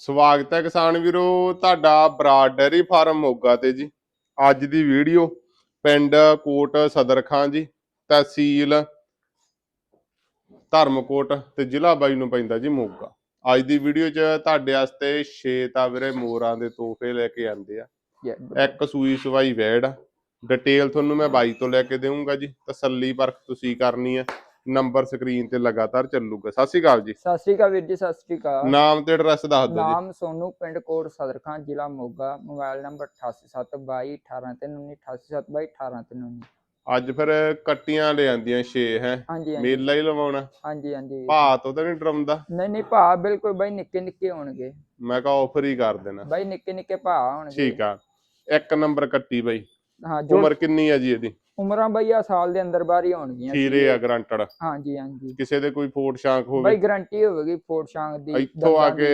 ਸਵਾਗਤ ਹੈ ਕਿਸਾਨ ਵੀਰੋ ਤੁਹਾਡਾ ਬਰਾਡ ਡੈਰੀ ਫਾਰਮ ਮੋਗਾ ਤੇ ਜੀ। ਅੱਜ ਦੀ ਵੀਡੀਓ ਪਿੰਡ ਕੋਟ ਸਦਰ ਖਾਂ ਜੀ ਤਹਿਸੀਲ ਧਰਮਕੋਟ ਤੇ ਜ਼ਿਲ੍ਹਾ ਬਾਈ ਨੂੰ ਪੈਂਦਾ ਜੀ ਮੋਗਾ। ਅੱਜ ਦੀ ਵੀਡੀਓ 'ਚ ਤੁਹਾਡੇ ਵਾਸਤੇ 6 ਤਾਂ ਵੀਰੇ ਮੋਰਾਂ ਦੇ ਤੋਹਫੇ ਲੈ ਕੇ ਆਂਦੇ ਆ। ਇੱਕ ਸੂਈ ਸਵਾਈ ਵੈੜ ਡਿਟੇਲ ਤੁਹਾਨੂੰ ਮੈਂ ਬਾਈ ਤੋਂ ਲੈ ਕੇ ਦੇਵਾਂਗਾ ਜੀ ਤਸੱਲੀ ਪਰਖ ਤੁਸੀਂ ਕਰਨੀ ਆ। ਨੰਬਰ ਸਕਰੀਨ ਤੇ ਲਗਾਤਾਰ ਚੱਲੂਗਾ। ਸਤਿ ਸ਼੍ਰੀ ਅਕਾਲ ਜੀ। ਸਤਿ ਸ਼੍ਰੀ ਅਕਾਲ ਵੀਰ ਜੀ ਸਤਿ ਸ਼੍ਰੀ ਅਕਾਲ। ਨਾਮ ਤੇ ਐਡਰੈਸ ਦੱਸ ਦਿਓ ਜੀ। ਨਾਮ ਸੋਨੂ ਪਿੰਡ ਕੋਟ ਸਦਰਖਾਂ ਜ਼ਿਲ੍ਹਾ ਮੋਗਾ ਮੋਬਾਈਲ ਨੰਬਰ 8872218722 ਅੱਜ ਫਿਰ ਕੱਟੀਆਂ ਲਿਆਂਦੀਆਂ 6 ਹੈ? ਹਾਂਜੀ ਹਾਂਜੀ। ਮੇਲਾ ਹੀ ਲਵਾਉਣਾ। ਹਾਂਜੀ ਹਾਂਜੀ। ਭਾਅ ਤੋਂ ਤਾਂ ਨਹੀਂ ਡਰਮਦਾ ਨਹੀਂ ਨਹੀਂ ਭਾ ਬਿਲਕੁਲ ਬਾਈ ਨਿੱਕੇ ਨਿੱਕੇ ਹੋਣਗੇ। ਮੈਂ ਕਹਾ ਆਫਰ ਹੀ ਕਰ ਦੇਣਾ। ਬਾਈ ਨਿੱਕੇ ਨਿੱਕੇ ਭਾ ਹੋਣਗੇ। ਠੀਕ ਆ। ਇੱਕ ਨੰਬਰ ਕੱਟੀ ਬਈ। ਹਾਂ ਉਮਰ ਕਿੰਨੀ ਆ ਜੀ ਇਹਦੀ? ਉਮਰਾਂ ਬਾਈ ਆ ਸਾਲ ਦੇ ਅੰਦਰ ਬਾਹਰ ਹੀ ਹੋਣਗੀਆਂ ਖੀਰੇ ਆ ਗਰੰਟਡ ਹਾਂਜੀ ਹਾਂਜੀ। ਕਿਸੇ ਦੇ ਕੋਈ ਫੋਟ ਸ਼ਾਂਕ ਬਾਈ ਹੋਵੇ ਗਾਰੰਟੀ ਹੋਵੇਗੀ ਫੋਰਟ ਸ਼ਾਂਗ ਦੀ ਇੱਥੋਂ ਆ ਕੇ।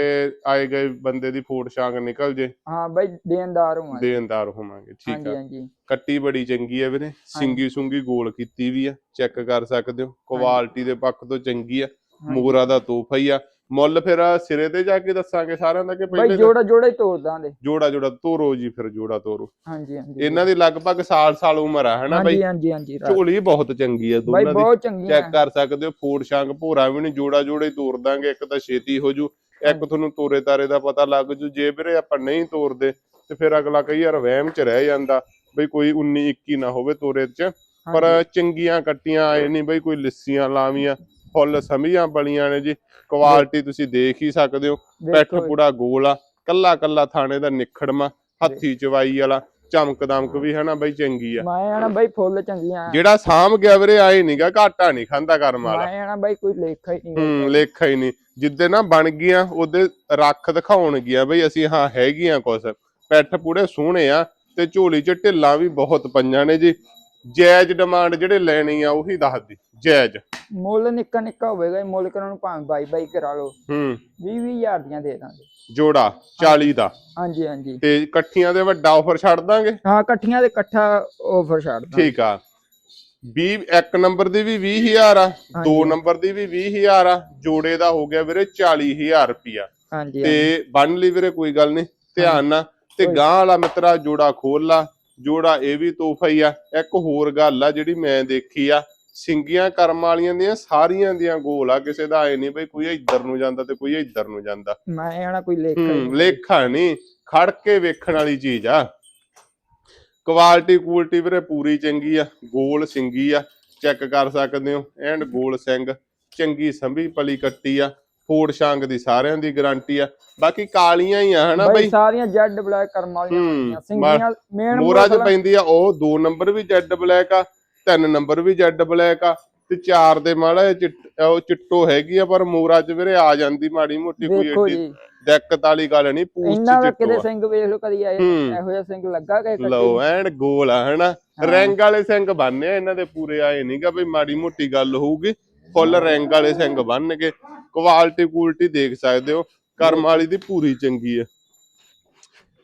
ਆਏ ਗਏ ਬੰਦੇ ਦੀ ਫੋਟ ਸ਼ਾਂਕ ਨਿਕਲ ਜੇ। ਹਾਂ ਬਾਈ ਦੇਣਦਾਰ ਹੋਵਾਂਗੇ। ਦੇਣਦਾਰ ਹੋਵਾਂਗੇ ਠੀਕ ਆ। ਹਾਂਜੀ ਕੱਟੀ ਬੜੀ ਚੰਗੀ ਆ ਵੀਰੇ। ਸਿੰਗੀ ਸੁੰਗੀ ਗੋਲ ਕੀਤੀ ਵੀ ਆ। ਚੈੱਕ ਕਰ ਸਕਦੇ ਹੋ। ਕੁਆਲਿਟੀ ਦੇ ਪੱਖ ਤੋਂ ਚੰਗੀ ਆ। ਮੋਰਾ ਦਾ ਤੋਹਫਾ ਹੀ ਆ। ਮੁੱਲ ਫਿਰ ਸਿਰੇ ਤੇ ਜਾ ਕੇ ਦੱਸਾਂਗੇ ਸਾਰਿਆਂ ਦਾ ਕਿ ਬਾਈ ਪਹਿਲੇ ਜੋੜਾ ਜੋੜਾ ਹੀ ਤੋੜ ਦਾਂਦੇ ਜੋੜਾ ਜੋੜਾ ਤੋਰੋ ਜੀ ਫਿਰ ਜੋੜਾ ਤੋਰੋ। ਹਾਂਜੀ ਹਾਂਜੀ। ਇਹਨਾਂ ਦੀ ਲਗਭਗ ਸਾਲ ਸਾਲ ਉਮਰ ਆ ਹਨਾ ਬਾਈ? ਹਾਂਜੀ ਹਾਂਜੀ ਝੋਲੀ ਬਹੁਤ ਚੰਗੀ ਆ ਬਾਈ ਦੋਨਾਂ ਦੀ ਚੈੱਕ ਕਰ ਸਕਦੇ ਹੋ ਫੋੜ ਸ਼ਾਂਗ ਭੋਰਾ ਵੀ ਨਹੀਂ ਜੋੜਾ ਜੋੜੇ ਤੋਰ ਦਾਂਗੇ ਇੱਕ ਤਾਂ ਛੇਤੀ ਹੋ ਜੂ ਇੱਕ ਤੁਹਾਨੂੰ ਤੋਰੇ ਤਾਰੇ ਦਾ ਪਤਾ ਲੱਗ ਜੂ ਜੇ ਵੀਰੇ ਆਪਾਂ ਨਹੀਂ ਤੋਰਦੇ ਤੇ ਫਿਰ ਅਗਲਾ ਕਈ ਵਾਰ ਵਹਿਮ ਚ ਰਹਿ ਜਾਂਦਾ ਬਈ ਕੋਈ 19 21 ਨਾ ਹੋਵੇ ਤੋਰੇ ਚ ਪਰ। ਚੰਗੀਆਂ ਕੱਟੀਆਂ ਆਏ ਨਹੀਂ ਬਈ ਕੋਈ ਲਿੱਸੀਆਂ ਲਾਵੀਆਂ ਫੁੱਲ ਸਮੀਆਂ ਬਲੀਆਂ ਨੇ ਜੀ ਕੁਆਲਿਟੀ ਤੁਸੀਂ ਦੇਖ ਹੀ ਸਕਦੇ ਹੋ। ਪੈਠ ਪੂੜਾ ਗੋਲ ਆ ਕੱਲਾ ਕੱਲਾ ਥਾਣੇ ਦਾ ਨਿਖੜਮਾ ਹੱਥੀ ਚਵਾਈ ਵਾਲਾ ਚਮਕ ਦਮਕ ਵੀ ਹਨਾ ਬਈ ਚੰਗੀ ਆ। ਮੈਂ ਆਣਾ ਬਾਈ ਫੁੱਲ ਚੰਗੀਆਂ ਜਿਹੜਾ ਸਾਂਭ ਗਿਆ ਵੀਰੇ ਆਏ ਨਹੀਂਗਾ ਘਾਟਾ ਨਹੀਂ ਖਾਂਦਾ ਕਰਮ ਵਾਲਾ ਮੈਂ ਆਣਾ ਬਾਈ ਕੋਈ ਲੇਖਾ ਹੀ ਨਹੀਂ ਹੂੰ ਲੇਖਾ ਹੀ ਨਹੀਂ ਜਿੱਦੇ ਨਾ ਬਣ ਗਈਆਂ ਉਹਦੇ ਰੱਖ ਦਿਖਾਉਣਗੀਆਂ ਬਈ ਅਸੀਂ ਹਾਂ ਹੈਗੀਆਂ ਕੁਛ। ਪੈਠ ਪੂੜੇ ਸੋਹਣੇ ਆ ਤੇ ਝੋਲੀ ਚ ਢਿੱਲਾਂ ਵੀ ਬਹੁਤ ਪਈਆਂ ਨੇ ਜੀ। ਜਾਇਜ਼ ਡਿਮਾਂਡ ਜਿਹੜੇ ਲੈਣੀ ਆ ਉਹੀ ਦੱਸਦੀ ਜਾਇਜ਼। ਮੁੱਲ ਨਿੱਕਾ ਨਿੱਕਾ ਹੋਵੇਗਾ ਇਹ ਮੁੱਲ ਕਰਨ ਨੂੰ ਭਾਵੇਂ ਬਾਈ ਬਾਈ ਕਰਾ ਲਓ। ਹੂੰ। 20 20 ਹਜ਼ਾਰ ਦੀਆਂ ਦੇ ਦਾਂਗੇ। ਜੋੜਾ 40 ਦਾ। ਹਾਂਜੀ ਹਾਂਜੀ। ਤੇ ਇਕੱਠੀਆਂ ਦੇ ਵੱਡਾ ਆਫਰ ਛੱਡ ਦਾਂਗੇ? ਹਾਂ ਇਕੱਠੀਆਂ ਦੇ ਇਕੱਠਾ ਆਫਰ ਛੱਡ ਦਾਂਗੇ। ਠੀਕ ਆ। 20 ਇੱਕ ਨੰਬਰ ਦੀ ਵੀ 20000 ਆ ਦੋ। ਨੰਬਰ ਦੀ ਵੀ 20000 ਆ ਜੋੜੇ ਦਾ ਹੋ ਗਿਆ ਵੀਰੇ 40000 ਰੁਪਿਆ ਹਾਂਜੀ ਤੇ ਬੰਨ ਲਈ ਵੀਰੇ ਕੋਈ ਗੱਲ ਨਹੀਂ ਧਿਆਨ ਨਾਲ। ਤੇ ਗਾਂ ਵਾਲਾ ਮਿੱਤਰਾ ਜੋੜਾ ਖੋਲ ਲਾ ਜੋੜਾ ਇਹ ਵੀ ਤੋਹਫਾ ਹੀ ਆ। ਇੱਕ ਹੋਰ ਗੱਲ ਆ ਜਿਹੜੀ ਮੈਂ ਦੇਖੀ ਆ ਸਿੰਗੀਆਂ ਕਰਮ ਵਾਲੀਆਂ ਦੀਆਂ ਸਾਰੀਆਂ ਦੀਆਂ ਗੋਲ ਆ ਕਿਸੇ ਦਾ ਐ ਨਹੀਂ ਬਈ ਕੋਈ ਇੱਧਰ ਨੂੰ ਜਾਂਦਾ ਤੇ ਕੋਈ ਇੱਧਰ ਨੂੰ ਜਾਂਦਾ। ਮੈਂ ਆਣਾ ਕੋਈ ਲੇਖਾ ਨਹੀਂ। ਲੇਖਾ ਨਹੀਂ ਖੜ ਕੇ ਵੇਖਣ ਵਾਲੀ ਚੀਜ਼ ਆ। ਕੁਆਲਿਟੀ ਕੁਆਲਿਟੀ ਵੀਰੇ ਪੂਰੀ ਚੰਗੀ ਆ ਗੋਲ ਸਿੰਗੀ ਆ ਚੈੱਕ ਕਰ ਸਕਦੇ ਹੋ ਐਂਡ ਗੋਲ ਸਿੰਘ ਚੰਗੀ ਸੰਭੀ ਪਲੀ ਕੱਟੀ ਆ। ਫੋੜ ਸ਼ਾਂਗ ਦੀ ਸਾਰਿਆਂ ਦੀ ਗਾਰੰਟੀ ਆ। ਬਾਕੀ ਕਾਲੀਆਂ ਹੀ ਆ ਹਨਾ ਬਾਈ ਸਾਰੀਆਂ ਜੈਡ ਬਲੈਕ ਕਰਮ ਵਾਲੀਆਂ। ਸਿੰਗੀਆਂ ਮੇਨ ਮੋਰਾ ਚ ਪੈਂਦੀ ਆ ਉਹ ਦੋ ਨੰਬਰ ਵੀ ਜੈਡ ਬਲੈਕ ਆ ਤਿੰਨ ਨੰਬਰ ਵੀ ਜੈਡ ਬਲੈਕ ਆ ਤੇ ਚਾਰ ਦੇ ਮਾੜਾ ਉਹ ਚਿੱਟੋ ਹੈਗੀ ਆ ਪਰ ਮੋਰਾ ਚ ਵੀਰੇ ਆ ਜਾਂਦੀ ਮਾੜੀ ਮੋਟੀ ਕੋਈ ਏਡੀ ਦਿੱਕਤ ਵਾਲੀ ਗੱਲ ਨਹੀਂ ਪੂਛ ਚ ਚਿੱਟੋ ਕਿਤੇ ਸਿੰਘ ਵੇਖ ਲਓ ਕਦੀ ਆਏ। ਇਹੋ ਜਿਹਾ ਸਿੰਘ ਲੱਗਾ ਕਿ ਲਓ ਐਨ ਗੋਲ ਆ ਹਨਾ। ਰੈਂਗ ਵਾਲੇ ਸਿੰਘ ਬੰਨੇ ਇਹਨਾਂ ਦੇ ਪੂਰੇ ਆਏ ਨਹੀਂਗਾ ਬਈ ਮਾੜੀ ਮੋਟੀ ਗੱਲ ਹੋਊਗੀ ਫੁੱਲ ਰੈਂਗ ਵਾਲੇ ਸਿੰਘ ਬੰਨ ਕੇ ਕੁਆਲਿਟੀ ਕੁਆਲਿਟੀ ਦੇਖ ਸਕਦੇ ਹੋ। ਕਰਮ ਵਾਲੀ ਦੀ ਪੂਰੀ ਚੰਗੀ ਆ।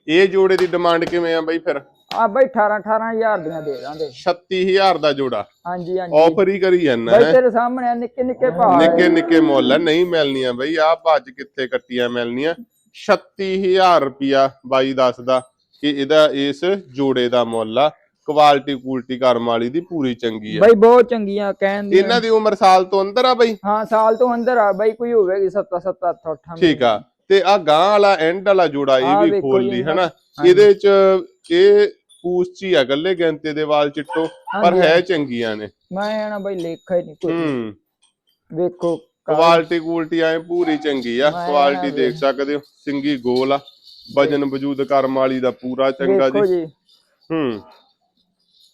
ਇਹ ਜੋੜੇ ਦੀ ਡਿਮਾਂਡ ਕਿਵੇਂ ਆ ਬਈ ਫਿਰ? ਆ ਬਾਈ 18 18000 ਦੀਆਂ ਦੇ ਦਾਂਗੇ। 36000 ਦਾ ਜੋੜਾ। ਹਾਂਜੀ ਹਾਂਜੀ। ਆਫਰ ਹੀ ਕਰੀ ਜਾਂਦਾ ਬਾਈ ਹੈ। ਤੇਰੇ ਸਾਹਮਣੇ ਆ ਨਿੱਕੇ ਨਿੱਕੇ ਭਾਅ ਨਿੱਕੇ ਨਿੱਕੇ ਮੁੱਲ ਨਹੀਂ ਮਿਲਣੀਆਂ ਬਈ। ਆ ਭੱਜ ਕਿੱਥੇ ਕੱਟੀਆਂ ਮਿਲਣੀਆਂ? 36000 ਰੁਪਿਆ ਬਾਈ ਦੱਸਦਾ ਕਿ ਇਹਦਾ ਇਸ ਜੋੜੇ ਦਾ ਮੁੱਲ ਆ। ਕੁਆਲਿਟੀ ਕੁਆਲਿਟੀ ਕਰਮ ਵਾਲੀ ਦੀ ਪੂਰੀ ਚੰਗੀ ਆ। ਬਾਈ ਬਹੁਤ ਚੰਗੀਆਂ ਕਹਿਣ ਦੀਆਂ। ਇਹਨਾਂ ਦੀ ਉਮਰ ਸਾਲ ਤੋਂ ਅੰਦਰ ਆ ਬਈ? ਹਾਂ ਸਾਲ ਤੋਂ ਅੰਦਰ ਆ ਬਾਈ ਕੋਈ ਹੋਵੇਗੀ 7 7 8 8 ਠੀਕ ਆ। ਤੇ ਆ ਗਾਂ ਵਾਲਾ ਐਂਡ ਵਾਲਾ ਜੋੜਾ ਇਹ ਵੀ ਖੋਲ ਲਈ ਹਨਾ। ਇਹਦੇ ਚ ਇਹ ਪੂਛੀ ਆ ਗੱਲੇ ਗੰਤੇ ਦੇ ਵਾਲ ਚਿੱਟੋ ਪਰ ਹੈ। ਚੰਗੀਆਂ ਨੇ। ਮੈਂ ਆਣਾ ਬਾਈ ਲੇਖਾ ਹੀ ਨਹੀਂ ਕੋਈ। ਹੂੰ। ਵੇਖੋ ਕੁਆਲਿਟੀ ਕੁਆਲਿਟੀ ਐ ਪੂਰੀ ਚੰਗੀ ਆ। ਕੁਆਲਿਟੀ ਨਾ ਦੇਖ ਸਕਦੇ ਹੋ ਸਿੰਗੀ ਗੋਲ ਆ। ਵਜਨ ਵਜੂਦ ਕਰਮ ਵਾਲੀ ਦਾ ਪੂਰਾ ਚੰਗਾ ਜੀ। ਹੂੰ।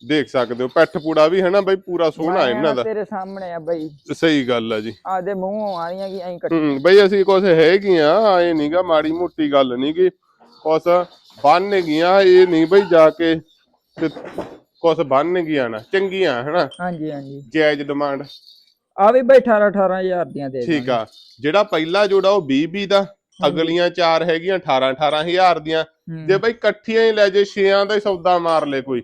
ਦੇਖ ਸਕਦੇ ਹੋ ਪੈਠ ਪੂੜਾ ਵੀ ਹੈ ਨਾ ਬਈ ਪੂਰਾ ਸੋਹਣਾ ਇਹਨਾਂ ਦਾ। ਤੇਰੇ ਸਾਹਮਣੇ ਆ ਬਾਈ। ਸਹੀ ਗੱਲ ਆ ਜੀ। ਆਦੇ ਮੂੰਹੋਂ ਆ ਰਹੀਆਂ ਕਿ ਐਂ ਕੱਟ ਬਈ ਅਸੀਂ ਕੁਛ ਹੈਗੀਆਂ ਆਏ ਨਹੀਂਗਾ ਮਾੜੀ ਮੋਟੀ ਗੱਲ ਨਹੀਂਗੀ ਕੁਛ ਬੰਨ ਗਈਆਂ ਇਹ ਨਹੀਂ ਬਈ ਜਾ ਕੇ ਤੇ ਕੁਛ ਬੰਨ ਗਈਆਂ ਨਾ ਚੰਗੀਆਂ ਹਨਾ? ਹਾਂਜੀ ਹਾਂਜੀ। ਜਾਇਜ਼ ਡਿਮਾਂਡ। ਆ ਵੀ ਬਾਈ 18 18000 ਦੀਆਂ ਦੇ ਠੀਕ ਆ। ਜਿਹੜਾ ਪਹਿਲਾ ਜੋੜਾ ਉਹ 20 20 ਦਾ ਅਗਲੀਆਂ ਚਾਰ ਹੈਗੀਆਂ 18 18000 ਦੀਆਂ। ਜੇ ਬਈ ਇਕੱਠੀਆਂ ਹੀ ਲੈ ਜੇ ਛੇਆਂ ਦਾ ਹੀ ਸੌਦਾ ਮਾਰ ਲੈ ਕੋਈ।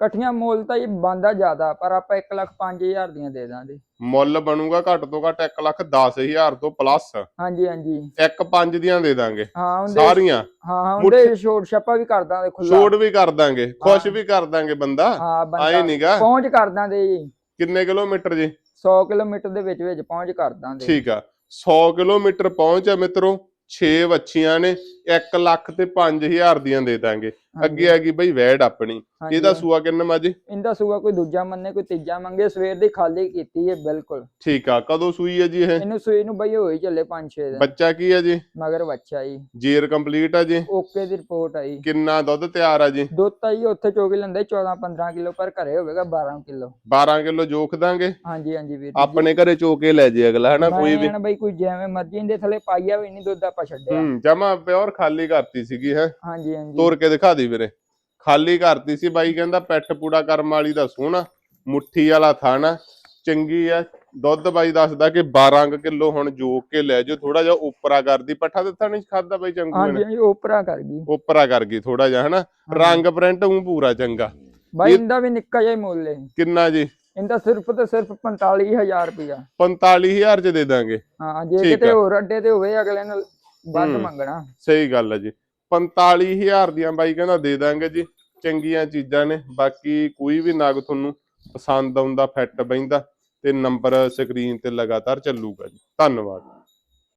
ਇਕੱਠੀਆਂ ਮੁੱਲ ਤਾਂ ਇਹ ਬੰਦਾ ਜ਼ਿਆਦਾ ਪਰ ਆਪਾਂ 1 ਲੱਖ 5000 ਦੀਆਂ ਦੇ ਦਾਂਗੇ। ਮੁੱਲ ਬਣੂਗਾ ਘੱਟ ਤੋਂ ਘੱਟ 1 ਲੱਖ 10000 ਤੋਂ ਪਲੱਸ ਹਾਂਜੀ ਹਾਂਜੀ। ਇੱਕ ਪੰਜ ਦੀਆਂ ਦੇ ਦਾਂਗੇ। ਹਾਂ ਸਾਰੀਆਂ। ਹਾਂ ਹਾਂ ਉਹਦੇ ਛੋਟ ਛੱਪਾ ਵੀ ਕਰ ਦਾਂਗੇ ਖੁੱਲਾ ਛੋੜ ਵੀ ਕਰ ਦਾਂਗੇ ਖੁਸ਼ ਵੀ ਕਰ ਦਾਂਗੇ ਬੰਦਾ। ਆਏ ਨੀਗਾ ਪਹੁੰਚ ਕਰ ਦਾਂਗੇ ਜੀ। ਕਿੰਨੇ ਕਿਲੋਮੀਟਰ ਜੀ? 100 ਕਿਲੋਮੀਟਰ ਦੇ ਵਿੱਚ ਵਿੱਚ ਪਹੁੰਚ ਕਰ ਦਾਂਗੇ। ਠੀਕ ਆ। 100 ਕਿਲੋਮੀਟਰ ਪਹੁੰਚ ਆ ਮਿੱਤਰੋ। 6 ਵੱਛੀਆਂ ਨੇ। 1 ਲੱਖ ਤੇ 5000 ਦੀਆਂ ਦੇ ਦਾਂਗੇ। ਅੱਗੇ ਆ ਗਈ ਬਈ ਵੈੜ ਆਪਣੀ। ਇਹਦਾ ਸੂਆ ਕਿੰਨਾ ਮਾਜੀ ਇਹਦਾ ਸੂਆ ਕੋਈ ਦੂਜਾ ਮੰਨੇ ਕੋਈ ਤੀਜਾ ਮੰਗੇ ਸਵੇਰ ਦੀ ਖਾਲੀ ਕੀਤੀ ਹੈ ਬਿਲਕੁਲ। ਠੀਕ ਆ ਕਦੋਂ ਸੂਈ ਹੈ ਜੀ ਇਹ? ਇਹਨੂੰ ਸੂਈ ਨੂੰ ਬਈ ਹੋਈ ਚੱਲੇ 5-6 ਦਿਨ। ਬੱਚਾ ਕੀ ਹੈ ਜੀ? ਮਗਰ ਬੱਚਾ ਜੀ। ਜੇਰ ਕੰਪਲੀਟ ਆ ਜੀ? ਓਕੇ ਦੀ ਰਿਪੋਰਟ ਆਈ ਕਿੰਨਾ ਦੁੱਧ ਤਿਆਰ ਆ ਜੀ? ਦੁੱਧ ਤਾਂ ਜੀ ਉੱਥੇ ਚੋਗ ਲੈਂਦੇ 14-15 ਕਿਲੋ ਪਰ ਘਰੇ ਹੋਵੇਗਾ 12 ਕਿਲੋ। 12 ਕਿਲੋ ਜੋਖ ਦਾਂਗੇ? ਹਾਂਜੀ ਹਾਂਜੀ ਵੀਰ ਜੀ। ਆਪਣੇ ਘਰੇ ਚੋ ਕੇ ਲੈ ਜੇ ਅਗਲਾ ਹਨਾ ਕੋਈ ਵੀ। ਮੈਂ ਬਈ ਕੋਈ ਜਿਵੇਂ ਮਰਜ਼ੀ ਇਹਦੇ ਥੱਲੇ ਪਾਈਆ ਵੀ ਨਹੀਂ ਦੁੱਧ ਆਪਾਂ ਛੱਡਿਆ। ਹੂੰ ਜਮਾ ਪਿਓਰ ਖਾਲੀ ਕਰਤੀ ਸੀਗੀ ਹੈ। ਹਾਂਜੀ ਹਾਂਜੀ। ਤੋਰ ਕੇ ਦਿਖਾ ਦੀ ਵੀਰੇ। ਖਾਲੀ ਕਰਤੀ ਸੀ ਬਾਈ ਕਹਿੰਦਾ ਪੈਠ ਪੂੜਾ ਕਰਮ ਵਾਲੀ ਦਾ ਸੋਹਣਾ ਮੁੱਠੀ ਵਾਲਾ ਥਾਣਾ। ਚੰਗੀ ਆ ਦੁੱਧ ਬਾਈ ਦੱਸਦਾ ਕਿ 12 ਕਿਲੋ ਹੁਣ ਜੋਕ ਕੇ ਲੈ ਜਾਓ ਥੋੜਾ ਜਿਹਾ ਉਪਰਾ ਕਰਦੀ। ਪੱਠਾ ਦਿੱਤਾ ਨਹੀਂ ਖਾਦਾ ਬਾਈ ਚੰਗੂ ਹਾਂਜੀ ਨੇ? ਹਾਂਜੀ ਉਪਰਾ ਕਰ ਗਈ। ਉਪਰਾ ਕਰ ਗਈ ਥੋੜਾ ਜਿਹਾ ਹਨਾ? ਰੰਗ ਪ੍ਰਿੰਟ ਉਹ ਪੂਰਾ ਚੰਗਾ। ਬਾਈ ਇਹਦਾ ਵੀ ਨਿੱਕਾ ਜਿਹਾ ਹੀ ਮੁੱਲ ਹੈ। ਕਿੰਨਾ ਜੀ? ਇਹਦਾ ਸਿਰਫ ਤੇ ਸਿਰਫ 45000 ਰੁਪਇਆ। 45000 ਚ ਦੇ ਦਾਂਗੇ। ਹਾਂ ਜੇ ਕਿਤੇ। ਹੋਰ ਅੱਡੇ ਤੇ ਹੋਵੇ ਅਗਲੇ ਨੂੰ ਵੱਧ ਹੂੰ। ਮੰਗਣਾ। ਸਹੀ ਗੱਲ ਹੈ ਜੀ। 45000 ਦੀਆਂ ਬਾਈ ਕਹਿੰਦਾ ਦੇ ਦਾਂਗੇ ਜੀ। ਚੰਗੀਆਂ ਚੀਜ਼ਾਂ ਨੇ। ਬਾਕੀ ਕੋਈ ਵੀ ਨਗ ਤੁਹਾਨੂੰ ਪਸੰਦ ਆਉਂਦਾ ਫਿੱਟ ਬੈਂਦਾ ਤੇ ਨੰਬਰ ਸਕਰੀਨ ਤੇ ਲਗਾਤਾਰ ਚੱਲੂਗਾ ਜੀ। ਧੰਨਵਾਦ।